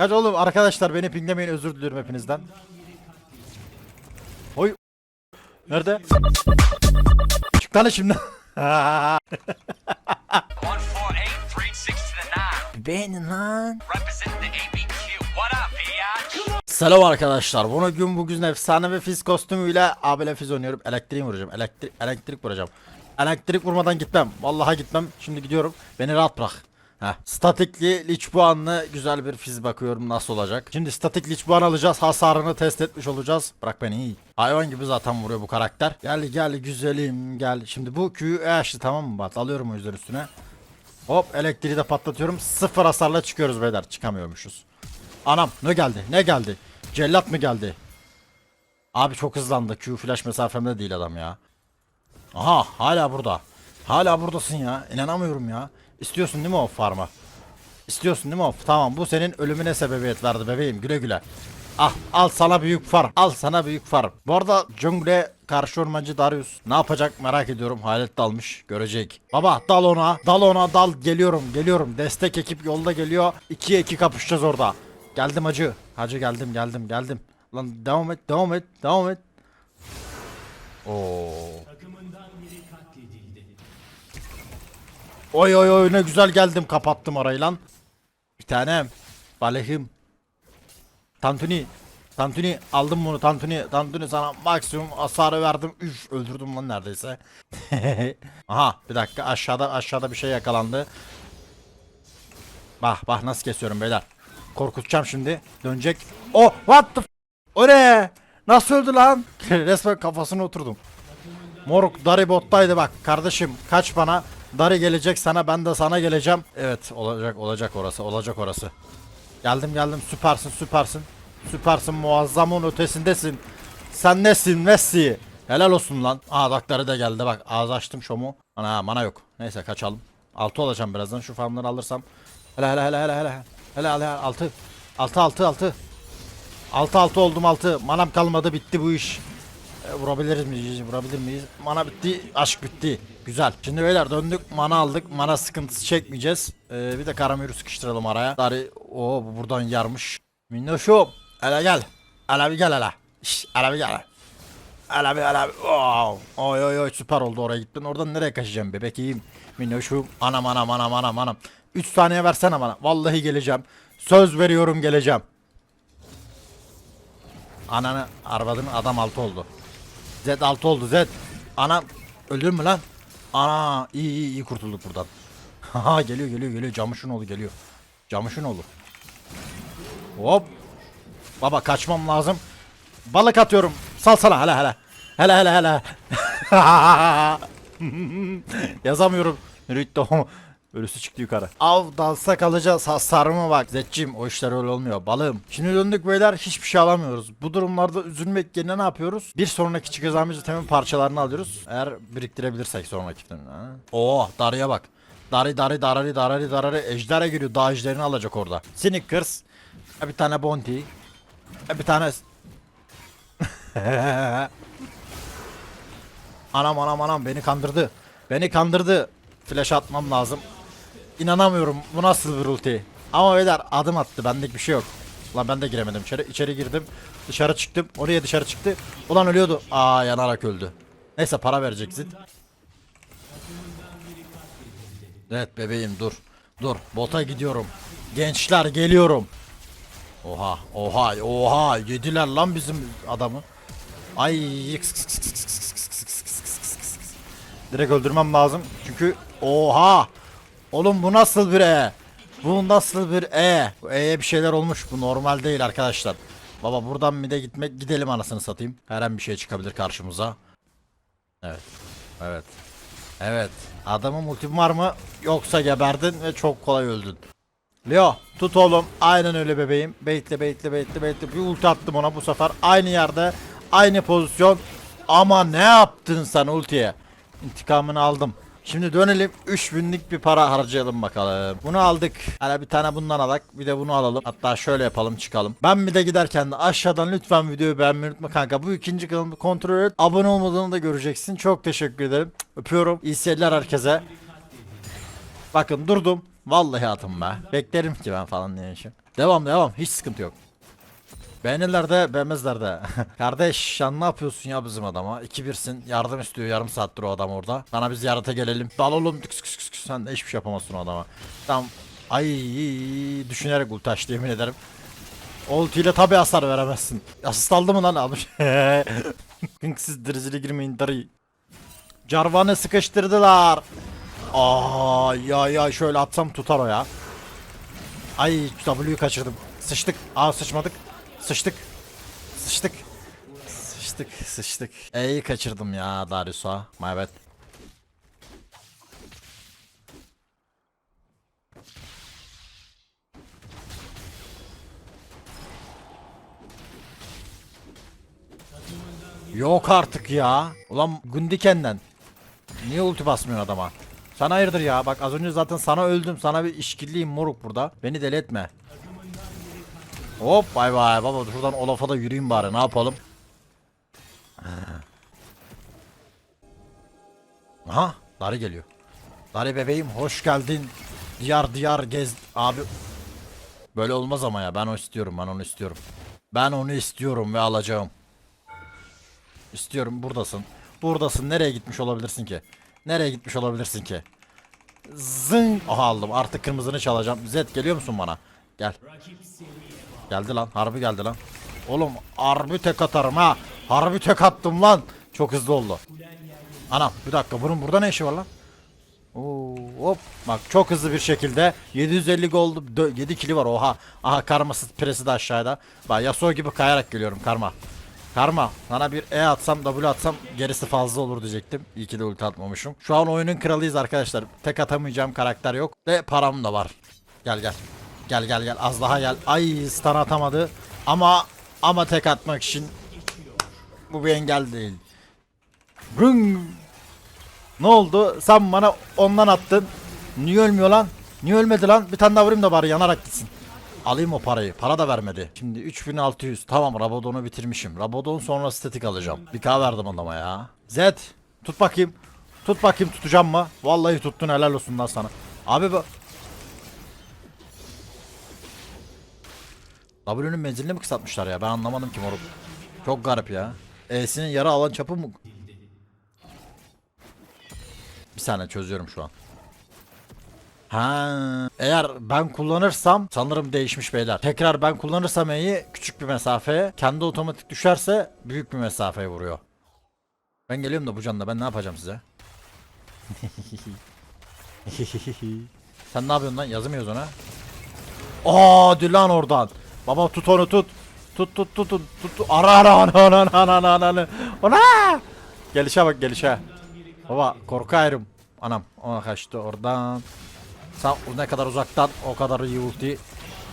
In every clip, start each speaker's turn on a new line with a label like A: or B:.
A: Hadi oğlum arkadaşlar beni pinglemeyin özür diliyorum hepinizden. Oy. Nerede? Çık lan şimdi.
B: 148, 360 to the 9.
A: Beğenin lan. Selam arkadaşlar. Bugün bugün efsane ve fiz kostümüyle abile fiz oynuyorum. Elektriği vuracağım. Elektrik elektrik vuracağım. Elektrik vurmadan gitmem. Vallahi gitmem. Şimdi gidiyorum. Beni rahat bırak. Heh. Statikli liç puanlı güzel bir fiz bakıyorum nasıl olacak. Şimdi statik liç puan alacağız. Hasarını test etmiş olacağız. Bırak beni iyi. Hayvan gibi zaten vuruyor bu karakter. Gel gel güzelim gel. Şimdi bu Q'yu E açtı tamam mı? Bak alıyorum o yüzden üstüne. Hop elektriği de patlatıyorum. Sıfır hasarla çıkıyoruz beyler. Çıkamıyormuşuz. Anam ne geldi? Ne geldi? Cellat mı geldi? Abi çok hızlandı. Q flash mesafemde değil adam ya. Aha hala burada. Hala buradasın ya. İnanamıyorum ya. İstiyorsun değil mi o farma? İstiyorsun değil mi o? Tamam bu senin ölümüne sebebiyet verdi bebeğim. Güle güle. Ah al sana büyük far. Al sana büyük far. Bu arada Jungle karşı ormancı Darius ne yapacak merak ediyorum. Halet dalmış. Görecek. Baba dal ona. Dal ona dal. Geliyorum geliyorum. Destek ekip yolda geliyor. 2'ye 2 kapışacağız orada. Geldim hacı. Hacı geldim geldim geldim. Lan devam et devam et devam et. Oo. Oy oy oy ne güzel geldim kapattım orayı lan. Bir tanem. Balehim. Tantuni. Tantuni aldım bunu Tantuni. Tantuni sana maksimum hasarı verdim. Üf öldürdüm lan neredeyse. Aha bir dakika aşağıda aşağıda bir şey yakalandı. Bak bak nasıl kesiyorum beyler. Korkutacağım şimdi. Dönecek. Oh what the f- O ne? Nasıl öldü lan? Resmen kafasına oturdum. Moruk Dari bottaydı bak kardeşim kaç bana Dari gelecek sana ben de sana geleceğim. Evet olacak olacak orası olacak orası. Geldim geldim. Süpersin süpersin. Süpersin muazzamın ötesindesin. Sen nesin Messi? Helal olsun lan. Aa dakları da geldi. Bak ağzı açtım şomu. Ana mana yok. Neyse kaçalım. Altı olacağım birazdan. Şu farmları alırsam. Hele hele hele hele. Hele Hele hele. Altı. Altı altı altı. Altı altı oldum altı. Manam kalmadı bitti bu iş e, vurabiliriz miyiz? Vurabilir miyiz? Mana bitti, aşk bitti. Güzel. Şimdi beyler döndük, mana aldık. Mana sıkıntısı çekmeyeceğiz. Ee, bir de Karamir'i sıkıştıralım araya. Dari, o bu buradan yarmış. Minnoşum, hele gel. Hele bir gel hele. Şş, hele bir gel. Hele bir hele bir. Wow. Oy oy oy süper oldu oraya gittin. Oradan nereye kaçacağım bebek iyiyim. Minnoşum, anam anam anam anam anam. 3 saniye versene bana. Vallahi geleceğim. Söz veriyorum geleceğim. Ananı arvadın adam altı oldu. Z 6 oldu Z. Ana öldün mü lan? Ana iyi iyi iyi kurtulduk buradan. Haha geliyor geliyor geliyor camışın oğlu geliyor. Camışın oğlu. Hop. Baba kaçmam lazım. Balık atıyorum. Salsana hele hele. Hele hele hele. Yazamıyorum. Nereye gitti o? Ölüsü çıktı yukarı. Av dalsa kalacağız hasarıma bak. Zetçim o işler öyle olmuyor. Balığım. Şimdi döndük beyler hiçbir şey alamıyoruz. Bu durumlarda üzülmek yerine ne yapıyoruz? Bir sonraki çıkacağımız temin parçalarını alıyoruz. Eğer biriktirebilirsek sonraki temin. Oo darıya bak. Dari dari darari darari darari ejderha giriyor. Dağ ejderini alacak orada. Snickers. e, Bir tane Bounty. e, Bir tane Anam anam anam beni kandırdı. Beni kandırdı. Flash atmam lazım. İnanamıyorum. Bu nasıl bir ulti? Ama beyler adım attı. Benlik bir şey yok. Lan ben de giremedim içeri. İçeri girdim. Dışarı çıktım. Oraya dışarı çıktı. Ulan ölüyordu. Aa yanarak öldü. Neyse para vereceksin. Evet bebeğim dur. Dur. Bota gidiyorum. Gençler geliyorum. Oha oha oha yediler lan bizim adamı. Ay Direkt öldürmem lazım. Çünkü oha. Oğlum bu nasıl bir E? Bu nasıl bir E? Bu E'ye bir şeyler olmuş. Bu normal değil arkadaşlar. Baba buradan bir de gitmek gidelim anasını satayım. Her an bir şey çıkabilir karşımıza. Evet. Evet. Evet. Adamın ultim var mı? Yoksa geberdin ve çok kolay öldün. Leo tut oğlum. Aynen öyle bebeğim. Baitle baitle baitle baitle. Bir ulti attım ona bu sefer. Aynı yerde. Aynı pozisyon. Ama ne yaptın sen ultiye? İntikamını aldım. Şimdi dönelim 3000'lik bir para harcayalım bakalım. Bunu aldık. Hani bir tane bundan alak. Bir de bunu alalım. Hatta şöyle yapalım çıkalım. Ben bir de giderken de aşağıdan lütfen videoyu beğenmeyi unutma kanka. Bu ikinci kanalımı kontrol et. Abone olmadığını da göreceksin. Çok teşekkür ederim. Öpüyorum. İyi seyirler herkese. Bakın durdum. Vallahi atın be. Beklerim ki ben falan diye şey. Devam devam. Hiç sıkıntı yok. Beğenirler de beğenmezler de. Kardeş sen ne yapıyorsun ya bizim adama? 2-1'sin yardım istiyor yarım saattir o adam orada. Sana biz ziyarete gelelim. Dal oğlum tıks tıks tıks. sen de hiçbir şey yapamazsın o adama. Tamam. Ay düşünerek ulti açtı yemin ederim. Ulti ile tabi hasar veremezsin. Asist aldı mı lan almış. Siz dirizili girmeyin darı. Carvan'ı sıkıştırdılar. Aa ya ya şöyle atsam tutar o ya. Ay W'yu kaçırdım. Sıçtık. Aa sıçmadık. Sıçtık. Sıçtık. Sıçtık sıçtık. E'yi kaçırdım ya Darius'a. My bad. Yok artık ya. Ulan Gundiken'den. Niye ulti basmıyor adama? Sana hayırdır ya? Bak az önce zaten sana öldüm. Sana bir işkilliyim moruk burada. Beni deli etme. Hop bay bay baba şuradan Olaf'a da yürüyeyim bari ne yapalım. Aha Dari geliyor. Dari bebeğim hoş geldin. Diyar diyar gez abi. Böyle olmaz ama ya ben o istiyorum ben onu istiyorum. Ben onu istiyorum ve alacağım. İstiyorum buradasın. Buradasın nereye gitmiş olabilirsin ki? Nereye gitmiş olabilirsin ki? Zın. Aha aldım artık kırmızını çalacağım. Zed geliyor musun bana? Gel. Geldi lan. Harbi geldi lan. Oğlum harbi tek atarım ha. Harbi tek attım lan. Çok hızlı oldu. Anam bir dakika bunun burada ne işi var lan? Oo, hop bak çok hızlı bir şekilde 750 gold 7 kili var oha. Aha karması presi de aşağıda. Bak Yasuo gibi kayarak geliyorum karma. Karma sana bir E atsam W atsam gerisi fazla olur diyecektim. İyi ki de ulti atmamışım. Şu an oyunun kralıyız arkadaşlar. Tek atamayacağım karakter yok. Ve param da var. Gel gel. Gel gel gel az daha gel. Ay stun atamadı. Ama ama tek atmak için bu bir engel değil. Rung. Ne oldu? Sen bana ondan attın. Niye ölmüyor lan? Niye ölmedi lan? Bir tane daha vurayım da bari yanarak gitsin. Alayım o parayı. Para da vermedi. Şimdi 3600. Tamam Rabadon'u bitirmişim. Rabadon sonra statik alacağım. Bir K verdim adama ya. Zed. Tut bakayım. Tut bakayım tutacağım mı? Vallahi tuttun helal olsun lan sana. Abi bu... W'nun menzilini mi kısaltmışlar ya? Ben anlamadım ki moruk. Çok garip ya. E'sinin yarı alan çapı mı? Bir saniye çözüyorum şu an. Ha, eğer ben kullanırsam sanırım değişmiş beyler. Tekrar ben kullanırsam E'yi küçük bir mesafeye, kendi otomatik düşerse büyük bir mesafeye vuruyor. Ben geliyorum da bu canla ben ne yapacağım size? Sen ne yapıyorsun lan? Yazıyorsun ha? Aa dur lan oradan. Baba tut onu tut. Tut tut tut tut tut. Ara ara ana ana ana ana ana ana. Ana! Gelişe bak gelişe. Baba korkarım. Anam ona kaçtı oradan. Sen ne kadar uzaktan o kadar iyi ulti.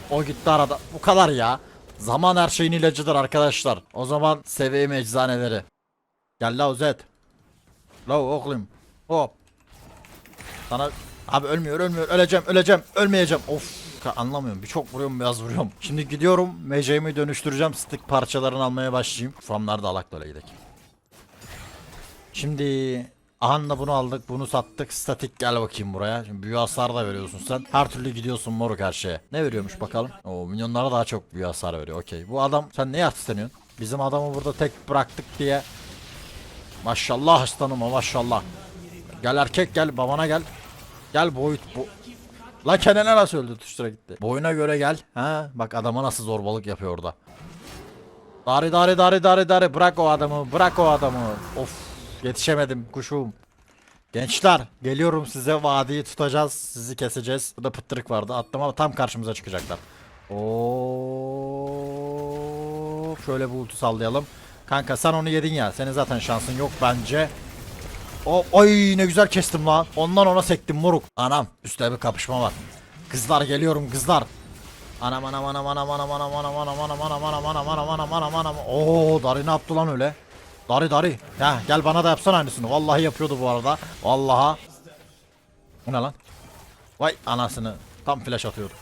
A: O gitti arada. Bu kadar ya. Zaman her şeyin ilacıdır arkadaşlar. O zaman seveyim eczaneleri. Gel la Uzet. La oğlum. Hop. Sana abi ölmüyor ölmüyor öleceğim öleceğim ölmeyeceğim. Of anlamıyorum. Bir çok vuruyorum biraz vuruyorum. Şimdi gidiyorum. MC'mi dönüştüreceğim. Stick parçalarını almaya başlayayım. Farmlar da alak böyle gidelim. Şimdi Ahan'la bunu aldık, bunu sattık. Statik gel bakayım buraya. Şimdi büyü hasar da veriyorsun sen. Her türlü gidiyorsun moruk her şeye. Ne veriyormuş bakalım? Oo milyonlara daha çok büyü hasar veriyor. Okey. Bu adam sen ne isteniyorsun? Bizim adamı burada tek bıraktık diye. Maşallah aslanıma maşallah. Gel erkek gel babana gel. Gel boyut bu. La Kenan'a nasıl öldü tuştura gitti. Boyuna göre gel. Ha bak adama nasıl zorbalık yapıyor orada. Dari dari dari dari dari bırak o adamı bırak o adamı. Of yetişemedim kuşum. Gençler geliyorum size vadiyi tutacağız sizi keseceğiz. Burada pıttırık vardı attım ama tam karşımıza çıkacaklar. Oo şöyle bir ulti sallayalım. Kanka sen onu yedin ya senin zaten şansın yok bence. O oy ne güzel kestim lan. Ondan ona sektim moruk. Anam üstte bir kapışma var. Kızlar geliyorum kızlar. Anam anam anam anam anam anam anam anam anam anam anam anam anam anam anam anam Oo Dari ne yaptı lan öyle? Dari Dari. Ya gel bana da yapsana aynısını. Vallahi yapıyordu bu arada. Vallaha. Bu ne lan? Vay anasını. Tam flash atıyordu.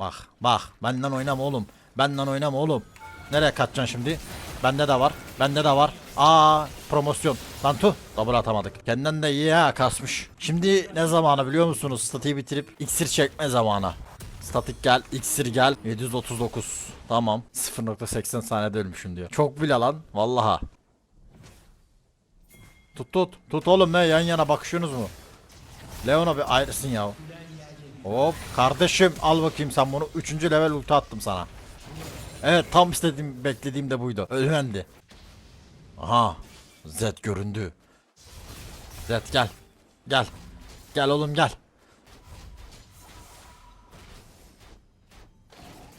A: Bak bak benden oynama oğlum. Benden oynama oğlum. Nereye kaçacaksın şimdi? Bende de var. Bende de var. Aa promosyon. Lan tu. Double atamadık. Kendinden de iyi ha kasmış. Şimdi ne zamanı biliyor musunuz? Statiği bitirip iksir çekme zamanı. Statik gel, iksir gel. 739. Tamam. 0.80 saniyede ölmüşüm diyor. Çok bile lan. Vallaha. Tut tut. Tut oğlum ne yan yana bakışıyorsunuz mu? Leon'a bir ayrısın ya. Hop kardeşim al bakayım sen bunu. Üçüncü level ulti attım sana. Evet tam istediğim beklediğim de buydu. Öğrendi. Aha. Zed göründü. Zed gel. Gel. Gel oğlum gel.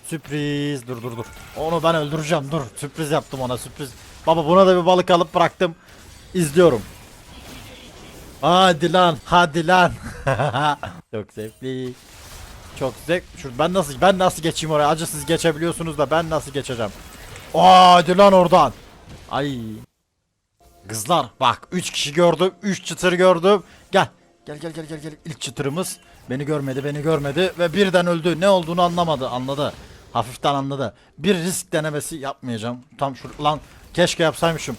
A: Sürpriz. Dur dur dur. Onu ben öldüreceğim. Dur. Sürpriz yaptım ona sürpriz. Baba buna da bir balık alıp bıraktım. İzliyorum. Hadi lan. Hadi lan. Çok zevkli. Çok zevk. Şu ben nasıl ben nasıl geçeyim oraya? Acı siz geçebiliyorsunuz da ben nasıl geçeceğim? Aa, Hadi lan oradan. Ay. Kızlar bak 3 kişi gördüm. 3 çıtır gördüm. Gel. Gel gel gel gel gel. İlk çıtırımız beni görmedi, beni görmedi ve birden öldü. Ne olduğunu anlamadı, anladı. Hafiften anladı. Bir risk denemesi yapmayacağım. Tam şu lan keşke yapsaymışım.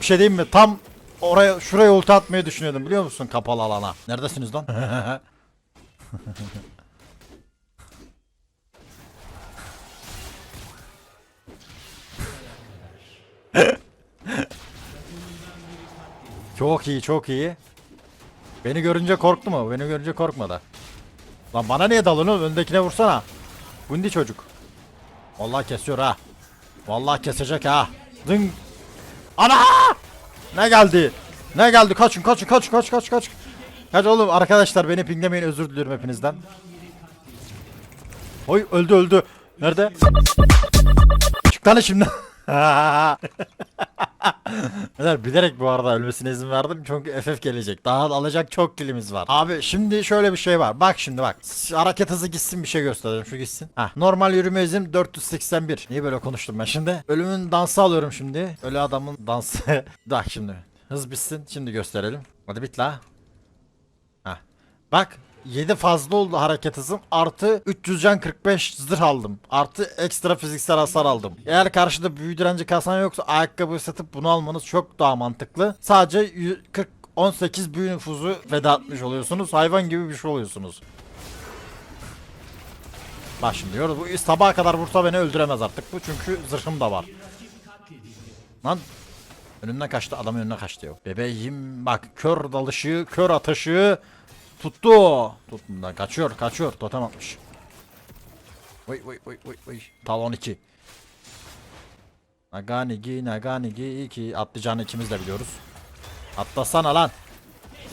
A: Bir şey diyeyim mi? Tam oraya şuraya ulti atmayı düşünüyordum biliyor musun kapalı alana. Neredesiniz lan? Çok iyi, çok iyi. Beni görünce korktu mu? Beni görünce korkmadı. Lan bana niye dalıyorsun? Öndekine vursana. Gundi çocuk. Vallahi kesiyor ha. Vallahi kesecek ha. Dın. Ana! Ne geldi? Ne geldi? Kaçın, kaçın, kaç, kaç, kaç, kaç. Kaç oğlum arkadaşlar beni pinglemeyin özür diliyorum hepinizden. Oy öldü öldü. Nerede? Çık lan şimdi. Beyler bilerek bu arada ölmesine izin verdim çünkü FF gelecek. Daha da alacak çok kilimiz var. Abi şimdi şöyle bir şey var. Bak şimdi bak. Hareket hızı gitsin bir şey göstereyim. Şu gitsin. Hah. Normal yürüme hızım 481. Niye böyle konuştum ben şimdi? Ölümün dansı alıyorum şimdi. Ölü adamın dansı. bak şimdi. Hız bitsin. Şimdi gösterelim. Hadi bit la. Hah. Bak 7 fazla oldu hareket hızım. Artı 300 can 45 zırh aldım. Artı ekstra fiziksel hasar aldım. Eğer karşıda büyü direnci kasan yoksa ayakkabı satıp bunu almanız çok daha mantıklı. Sadece yü- 40 18 büyü nüfuzu feda etmiş oluyorsunuz. Hayvan gibi bir şey oluyorsunuz. Bak şimdi diyoruz bu sabaha kadar vursa beni öldüremez artık bu çünkü zırhım da var. Lan önümden kaçtı adamın önüne kaçtı yok. Bebeğim bak kör dalışı kör atışı tuttu. Tuttundan kaçıyor kaçıyor totem atmış. Vay vay vay vay vay. Talon 2. Naganigi Naganigi 2 atlayacağını ikimiz de biliyoruz. Atlasana lan.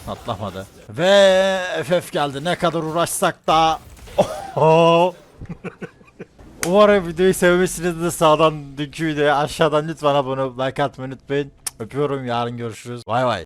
A: Atlamadı. Ve FF geldi. Ne kadar uğraşsak da. Oho. Umarım videoyu sevmişsinizdir sağdan dünkü videoya aşağıdan lütfen abone olup like atmayı unutmayın. Öpüyorum yarın görüşürüz. Bay bay.